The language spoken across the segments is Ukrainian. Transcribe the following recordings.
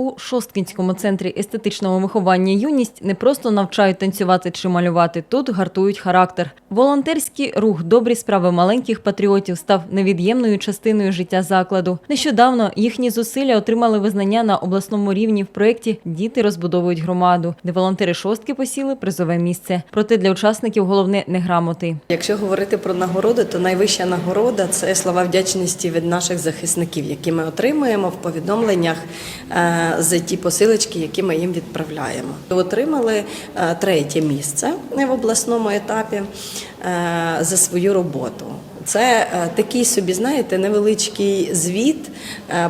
У Шосткінському центрі естетичного виховання юність не просто навчають танцювати чи малювати, тут гартують характер. Волонтерський рух добрі справи маленьких патріотів став невід'ємною частиною життя закладу. Нещодавно їхні зусилля отримали визнання на обласному рівні в проєкті Діти розбудовують громаду, де волонтери шостки посіли призове місце. Проте для учасників головне не грамоти. Якщо говорити про нагороди, то найвища нагорода це слова вдячності від наших захисників, які ми отримуємо в повідомленнях е, за ті посилочки, які ми їм відправляємо. Отримали е, третє місце в обласному етапі е, за свою роботу. Це е, такий собі, знаєте, невеличкий звіт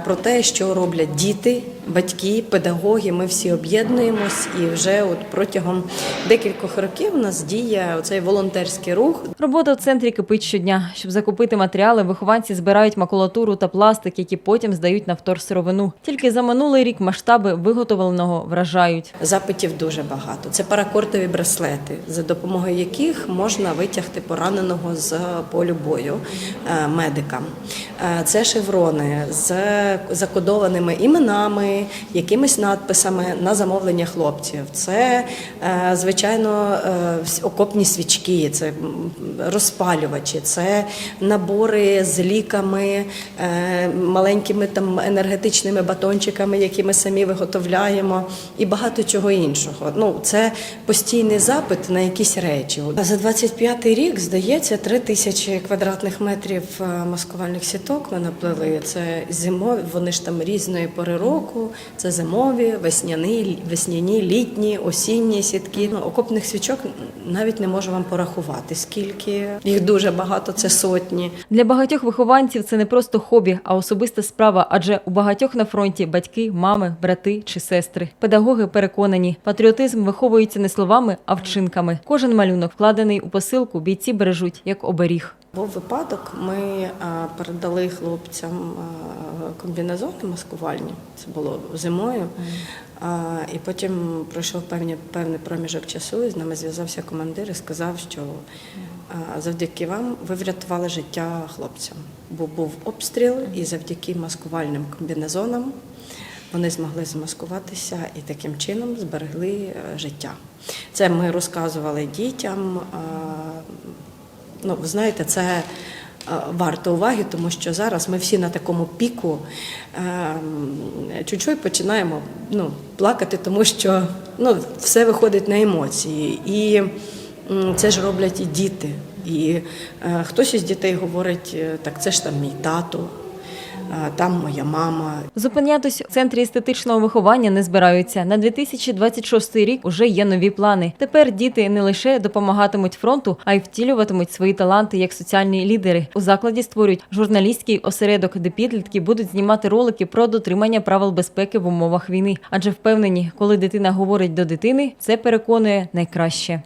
про те, що роблять діти, батьки, педагоги. Ми всі об'єднуємось, і вже от протягом декількох років у нас діє оцей волонтерський рух. Робота в центрі кипить щодня. Щоб закупити матеріали, вихованці збирають макулатуру та пластик, які потім здають на вторсировину. Тільки за минулий рік масштаби виготовленого вражають. Запитів дуже багато. Це паракортові браслети, за допомогою яких можна витягти пораненого з полю бою е, медикам. Е, Це шеврони з закодованими іменами, якимись надписами на замовлення хлопців. Це, е, звичайно, е, окопні свічки, це розпалювачі, це набори з ліками, е, маленькими там енергетичними батончиками, які ми самі виготовляємо, і багато чого іншого. Ну, це постійний запит на якісь речі. За 25-й рік, здається, 3 тисячі квадратних метрів маскувальних сіток ми наплели. Це зимові, вони ж там різної пори року. Це зимові, весняні, весняні, літні, осінні сітки. Ну, окопних свічок навіть не можу вам порахувати, скільки їх дуже багато, це сотні. Для багатьох вихованців це не просто хобі, а особиста справа, адже у багатьох на фронті батьки, мами, брати чи сестри. Педагоги переконані, патріотизм виховується не словами, а вчинками. Кожен малюнок, вкладений у посилку, бійці бережуть як оберіг. Був випадок, ми е, передали хлопцям е, комбінезони маскувальні. Це було зимою. І потім пройшов певні, певний проміжок часу, і з нами зв'язався командир і сказав, що е, завдяки вам ви врятували життя хлопцям. Бо був обстріл, і завдяки маскувальним комбінезонам вони змогли замаскуватися і таким чином зберегли життя. Це ми розказували дітям. Ну, ви знаєте, це е, варто уваги, тому що зараз ми всі на такому піку е, чуть-чуть починаємо ну, плакати, тому що ну, все виходить на емоції. І це ж роблять і діти. І е, хтось із дітей говорить, е, так це ж там мій тато, там моя мама, Зупинятись у центрі естетичного виховання не збираються. На 2026 рік уже є нові плани. Тепер діти не лише допомагатимуть фронту, а й втілюватимуть свої таланти як соціальні лідери. У закладі створюють журналістський осередок, де підлітки будуть знімати ролики про дотримання правил безпеки в умовах війни. Адже впевнені, коли дитина говорить до дитини, це переконує найкраще.